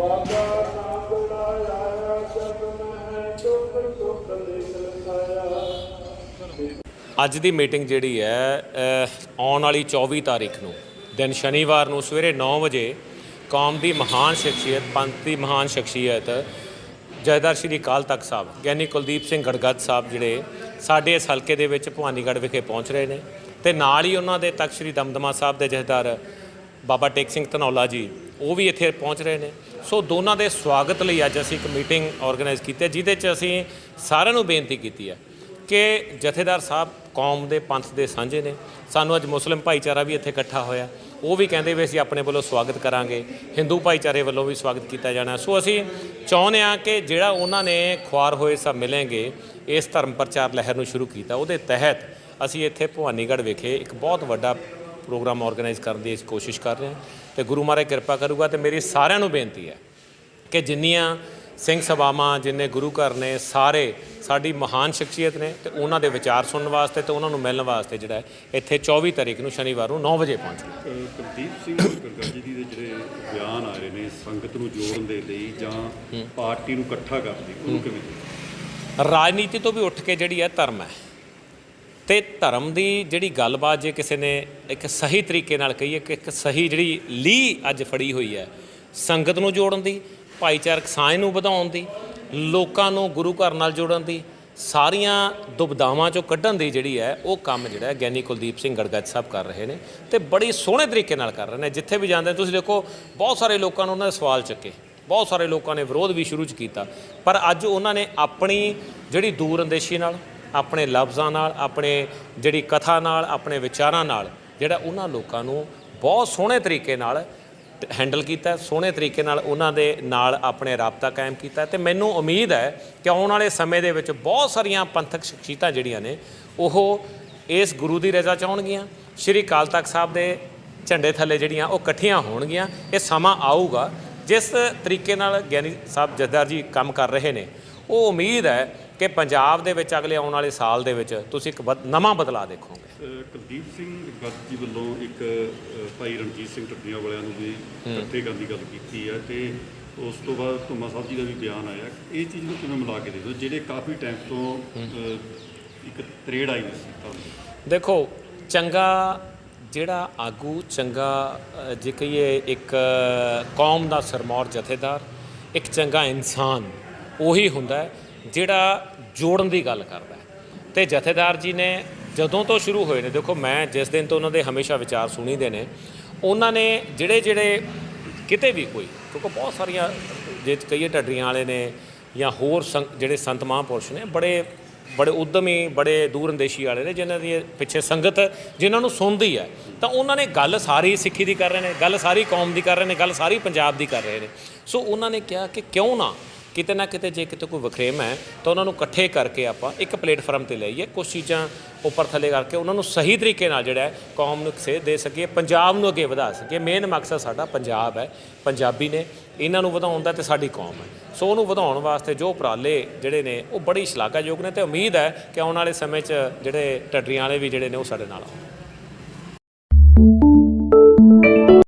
ਬਾਬਾ ਨਾਗੜਾ ਆਇਆ ਜਗ ਮਹਿ ਦੁਖ ਸੁਖ ਲਿਖ ਲਖਾਇਆ ਅੱਜ ਦੀ ਮੀਟਿੰਗ ਜਿਹੜੀ ਹੈ ਆਉਣ ਵਾਲੀ 24 ਤਾਰੀਖ ਨੂੰ, ਦਿਨ ਸ਼ਨੀਵਾਰ ਨੂੰ ਸਵੇਰੇ 9 ਵਜੇ, ਕੌਮ ਦੀ ਮਹਾਨ ਸ਼ਖਸੀਅਤ, ਪੰਥ ਦੀ ਮਹਾਨ ਸ਼ਖਸੀਅਤ, ਜੈਦਾਰ ਸ਼੍ਰੀ ਅਕਾਲ ਤਖਤ ਸਾਹਿਬ, ਗਿਆਨੀ ਕੁਲਦੀਪ ਸਿੰਘ ਗੜਗੱਦ ਸਾਹਿਬ ਜਿਹੜੇ ਸਾਡੇ ਇਸ ਹਲਕੇ ਦੇ ਵਿੱਚ ਭਵਾਨੀਗੜ੍ਹ ਵਿਖੇ ਪਹੁੰਚ ਰਹੇ ਨੇ ਤੇ ਨਾਲ ਹੀ ਉਹਨਾਂ ਦੇ ਤਖਤ ਸ਼੍ਰੀ ਦਮਦਮਾ ਸਾਹਿਬ ਦੇ ਜਥੇਦਾਰ ਬਾਬਾ ਟੇਕ ਸਿੰਘ ਧਨੌਲਾ ਜੀ ਉਹ ਵੀ ਇੱਥੇ ਪਹੁੰਚ ਰਹੇ ਨੇ। ਸੋ ਦੋਨਾਂ ਦੇ ਸਵਾਗਤ ਲਈ ਅੱਜ ਅਸੀਂ ਇੱਕ ਮੀਟਿੰਗ ਆਰਗੇਨਾਈਜ਼ ਕੀਤੀ ਹੈ, ਜਿਹਦੇ 'ਚ ਅਸੀਂ ਸਾਰਿਆਂ ਨੂੰ ਬੇਨਤੀ ਕੀਤੀ ਹੈ ਕਿ ਜਥੇਦਾਰ ਸਾਹਿਬ ਕੌਮ ਦੇ ਪੰਥ ਦੇ ਸਾਂਝੇ ਨੇ। ਸਾਨੂੰ ਅੱਜ ਮੁਸਲਿਮ ਭਾਈਚਾਰਾ ਵੀ ਇੱਥੇ ਇਕੱਠਾ ਹੋਇਆ। ਉਹ ਵੀ ਕਹਿੰਦੇ ਵੀ ਅਸੀਂ ਆਪਣੇ ਵੱਲੋਂ ਸਵਾਗਤ ਕਰਾਂਗੇ। ਹਿੰਦੂ ਭਾਈਚਾਰੇ ਵੱਲੋਂ ਵੀ ਸਵਾਗਤ ਕੀਤਾ ਜਾਣਾ। ਸੋ ਅਸੀਂ ਚਾਹੁੰਦੇ ਹਾਂ ਕਿ ਜਿਹੜਾ ਉਹਨਾਂ ਨੇ ਖੁਆਰ ਹੋਏ ਸਭ ਮਿਲेंगे ਇਸ ਧਰਮ ਪ੍ਰਚਾਰ ਲਹਿਰ ਨੂੰ ਸ਼ੁਰੂ ਕੀਤਾ। ਉਹਦੇ ਤਹਿਤ ਅਸੀਂ ਇੱਥੇ ਭਵਾਨੀਗੜ੍ਹ ਵਿਖੇ ਇੱਕ ਬਹੁਤ ਵੱਡਾ ਪ੍ਰੋਗਰਾਮ ਆਰਗੇਨਾਈਜ਼ ਕਰਨ ਦੀ ਅਸੀਂ ਕੋਸ਼ਿਸ਼ ਕਰ ਰਹੇ ਹਾਂ ਤੇ ਗੁਰੂ ਮਹਾਰਾਜ ਕਿਰਪਾ ਕਰੂਗਾ ਤੇ ਮੇਰੀ ਸਾਰਿਆਂ ਨੂੰ ਬੇਨਤੀ ਹੈ ਕਿ ਜਿੰਨੀਆਂ ਸਿੰਘ ਸਭਾਵਾਂ ਜਿੰਨੇ ਗੁਰੂ ਘਰ ਨੇ ਸਾਰੇ ਸਾਡੀ ਮਹਾਨ ਸ਼ਖਸੀਅਤ ਨੇ ਤੇ ਉਹਨਾਂ ਦੇ ਵਿਚਾਰ ਸੁਣਨ ਵਾਸਤੇ ਤੇ ਉਹਨਾਂ ਨੂੰ ਮਿਲਣ ਵਾਸਤੇ ਜਿਹੜਾ ਇੱਥੇ 24 ਤਾਰੀਖ ਨੂੰ ਸ਼ਨੀਵਾਰ ਨੂੰ 9 ਵਜੇ ਪਹੁੰਚਣਾ ਕੁਲਦੀਪ ਸਿੰਘ ਗਰਗਾਜੀ ਜੀ ਦੇ ਜਿਹੜੇ ਬਿਆਨ ਆ ਰਹੇ ਨੇ ਸੰਗਤ ਨੂੰ ਜੋੜਨ ਦੇ ਲਈ ਜਾਂ ਪਾਰਟੀ ਨੂੰ ਇਕੱਠਾ ਕਰਨ ਲਈ ਉਹਨੂੰ ਕਿਵੇਂ? ਰਾਜਨੀਤੀ ਤੋਂ ਵੀ ਉੱਠ ਕੇ ਜਿਹੜੀ ਹੈ ਧਰਮ ਹੈ ਤੇ ਧਰਮ ਦੀ ਜਿਹੜੀ ਗੱਲਬਾਤ ਜੇ ਕਿਸੇ ਨੇ ਇੱਕ ਸਹੀ ਤਰੀਕੇ ਨਾਲ ਕਹੀਏ ਕਿ ਇੱਕ ਸਹੀ ਜਿਹੜੀ ਲੀ ਅੱਜ ਫੜੀ ਹੋਈ ਹੈ, ਸੰਗਤ ਨੂੰ ਜੋੜਨ ਦੀ, ਭਾਈਚਾਰਕ ਸਾਂਝ ਨੂੰ ਵਧਾਉਣ ਦੀ, ਲੋਕਾਂ ਨੂੰ ਗੁਰੂ ਘਰ ਨਾਲ ਜੋੜਨ ਦੀ, ਸਾਰੀਆਂ ਦੁਬਦਾਵਾਂ ਚੋਂ ਕੱਢਣ ਦੀ ਜਿਹੜੀ ਹੈ, ਉਹ ਕੰਮ ਜਿਹੜਾ ਗਿਆਨੀ ਕੁਲਦੀਪ ਸਿੰਘ ਗੜਗੱਜ ਸਾਹਿਬ ਕਰ ਰਹੇ ਨੇ ਤੇ ਬੜੀ ਸੋਹਣੇ ਤਰੀਕੇ ਨਾਲ ਕਰ ਰਹੇ ਨੇ। ਜਿੱਥੇ ਵੀ ਜਾਂਦੇ ਤੁਸੀਂ ਦੇਖੋ, ਬਹੁਤ ਸਾਰੇ ਲੋਕਾਂ ਨੂੰ ਉਹਨਾਂ ਦੇ ਸਵਾਲ ਚੱਕੇ, ਬਹੁਤ ਸਾਰੇ ਲੋਕਾਂ ਨੇ ਵਿਰੋਧ ਵੀ ਸ਼ੁਰੂ ਚ ਕੀਤਾ, ਪਰ ਅੱਜ ਉਹਨਾਂ ਨੇ ਆਪਣੀ ਜਿਹੜੀ ਦੂਰ ਅੰਦੇਸ਼ੀ ਨਾਲ ਆਪਣੇ ਲਫ਼ਜ਼ਾਂ ਨਾਲ, ਆਪਣੇ ਜਿਹੜੀ ਕਥਾ ਨਾਲ, ਆਪਣੇ ਵਿਚਾਰਾਂ ਨਾਲ, ਜਿਹੜਾ ਉਹਨਾਂ ਲੋਕਾਂ ਨੂੰ ਬਹੁਤ ਸੋਹਣੇ ਤਰੀਕੇ ਨਾਲ ਹੈਂਡਲ ਕੀਤਾ, ਸੋਹਣੇ ਤਰੀਕੇ ਨਾਲ ਉਹਨਾਂ ਦੇ ਨਾਲ ਆਪਣੇ ਰਾਬਤਾ ਕਾਇਮ ਕੀਤਾ ਤੇ ਮੈਨੂੰ ਉਮੀਦ ਹੈ ਕਿ ਆਉਣ ਵਾਲੇ ਸਮੇਂ ਦੇ ਵਿੱਚ ਬਹੁਤ ਸਾਰੀਆਂ ਪੰਥਕ ਸ਼ਖਸੀਅਤਾਂ ਜਿਹੜੀਆਂ ਨੇ, ਉਹ ਇਸ ਗੁਰੂ ਦੀ ਰਜ਼ਾ ਚਾਹਣਗੀਆਂ ਸ਼੍ਰੀ ਅਕਾਲ ਤਖਤ ਸਾਹਿਬ ਦੇ ਝੰਡੇ ਥੱਲੇ ਜਿਹੜੀਆਂ ਉਹ ਇਕੱਠੀਆਂ ਹੋਣਗੀਆਂ। ਇਹ ਸਮਾਂ ਆਊਗਾ ਜਿਸ ਤਰੀਕੇ ਨਾਲ ਗਿਆਨੀ ਸਾਹਿਬ ਜਥੇਦਾਰ ਜੀ ਕੰਮ ਕਰ ਰਹੇ ਨੇ ਉਹ ਉਮੀਦ ਹੈ ਕਿ ਪੰਜਾਬ ਦੇ ਵਿੱਚ ਅਗਲੇ ਆਉਣ ਵਾਲੇ ਸਾਲ ਦੇ ਵਿੱਚ ਤੁਸੀਂ ਇੱਕ ਨਵਾਂ ਬਦਲਾਅ ਦੇਖੋਗੇ। ਕੁਲਦੀਪ ਸਿੰਘ ਗਰਗਾਜੀ ਵੱਲੋਂ ਇੱਕ ਭਾਈ ਰਣਜੀਤ ਸਿੰਘ ਟੱਟੀਆਂ ਵਾਲਿਆਂ ਨੂੰ ਵੀ ਇਕੱਠੇ ਕਰਨ ਦੀ ਗੱਲ ਕੀਤੀ ਹੈ ਤੇ ਉਸ ਤੋਂ ਬਾਅਦ ਧੁੰਮਾ ਸਾਹਿਬ ਜੀ ਦਾ ਵੀ ਬਿਆਨ ਆਇਆ। ਇਹ ਚੀਜ਼ ਨੂੰ ਕਿਵੇਂ ਮਿਲਾ ਕੇ ਦੇਖੋ ਜਿਹੜੇ ਕਾਫੀ ਟਾਈਮ ਤੋਂ ਇੱਕ ਤਰੇੜ ਆਈ ਸੀ ਦੇਖੋ ਚੰਗਾ ਜਿਹੜਾ ਆਗੂ ਚੰਗਾ ਜੇ ਕਹੀਏ ਇੱਕ ਕੌਮ ਦਾ ਸਰਮੌਰ ਜਥੇਦਾਰ, ਇੱਕ ਚੰਗਾ ਇਨਸਾਨ, ਉਹੀ ਹੁੰਦਾ ਜਿਹੜਾ ਜੋੜਨ ਦੀ ਗੱਲ ਕਰਦਾ ਹੈ। ਤੇ ਜਥੇਦਾਰ ਜੀ ਨੇ ਜਦੋਂ ਤੋਂ ਸ਼ੁਰੂ ਹੋਏ ਨੇ, ਦੇਖੋ ਮੈਂ ਜਿਸ ਦਿਨ ਤੋਂ ਉਹਨਾਂ ਦੇ ਹਮੇਸ਼ਾ ਵਿਚਾਰ ਸੁਣੀਦੇ ਨੇ, ਉਹਨਾਂ ਨੇ ਜਿਹੜੇ ਜਿਹੜੇ ਕਿਤੇ ਵੀ ਕੋਈ, ਕਿਉਂਕਿ ਬਹੁਤ ਸਾਰੀਆਂ, ਜੇ ਕਹੀਏ ਢੱਡਰੀਆਂ ਵਾਲੇ ਨੇ ਜਾਂ ਹੋਰ ਸੰਗ- ਜਿਹੜੇ ਸੰਤ ਮਹਾਂਪੁਰਸ਼ ਨੇ, ਬੜੇ ਬੜੇ ਉਦਮੀ ਬੜੇ ਦੂਰਅੰਦੇਸ਼ੀ ਵਾਲੇ ਨੇ, ਜਿਨ੍ਹਾਂ ਦੀ ਪਿੱਛੇ ਸੰਗਤ ਜਿਨ੍ਹਾਂ ਨੂੰ ਸੁਣਦੀ ਹੈ। ਤਾਂ ਉਹਨਾਂ ਨੇ ਗੱਲ ਸਾਰੀ ਸਿੱਖੀ ਦੀ ਕਰ ਰਹੇ ਨੇ, ਗੱਲ ਸਾਰੀ ਕੌਮ ਦੀ ਕਰ ਰਹੇ ਨੇ, ਗੱਲ ਸਾਰੀ ਪੰਜਾਬ ਦੀ ਕਰ ਰਹੇ ਨੇ। ਸੋ ਉਹਨਾਂ ਨੇ ਕਿਹਾ ਕਿ ਕਿਉਂ ਨਾ ਕਿਤੇ ਨਾ ਕਿਤੇ ਜੇ ਕਿਤੇ ਕੋਈ ਵਖਰੇਮ ਹੈ, ਤਾਂ ਉਹਨਾਂ ਨੂੰ ਇਕੱਠੇ ਕਰਕੇ ਆਪਾਂ ਇੱਕ ਪਲੇਟਫਾਰਮ ਤੇ ਲਈਏ ਕੁਝ ਚੀਜ਼ਾਂ ਉੱਪਰ ਥੱਲੇ ਕਰਕੇ ਉਹਨਾਂ ਨੂੰ ਸਹੀ ਤਰੀਕੇ ਨਾਲ ਜਿਹੜਾ ਹੈ ਕੌਮ ਨੂੰ ਸੇਧ ਦੇ ਸਕੀਏ, ਪੰਜਾਬ ਨੂੰ ਅੱਗੇ ਵਧਾ ਸਕੀਏ। ਮੇਨ ਮਕਸਦ ਸਾਡਾ ਪੰਜਾਬ ਹੈ, ਪੰਜਾਬੀ ਨੇ ਇਹਨਾਂ ਨੂੰ ਵਧਾਉਣ ਦਾ ਤੇ ਸਾਡੀ ਕੌਮ ਹੈ। ਸੋ ਉਹਨੂੰ ਵਧਾਉਣ ਵਾਸਤੇ ਜੋ ਉਪਰਾਲੇ ਜਿਹੜੇ ਨੇ, ਉਹ ਬੜੀ ਸ਼ਲਾਘਾਯੋਗ ਨੇ ਤੇ ਉਮੀਦ ਹੈ ਕਿ ਆਉਣ ਵਾਲੇ ਸਮੇਂ 'ਚ ਜਿਹੜੇ ਢੱਡਰੀਆਂ ਵਾਲੇ ਵੀ ਜਿਹੜੇ ਨੇ ਉਹ ਸਾਡੇ ਨਾਲ ਆਉਣ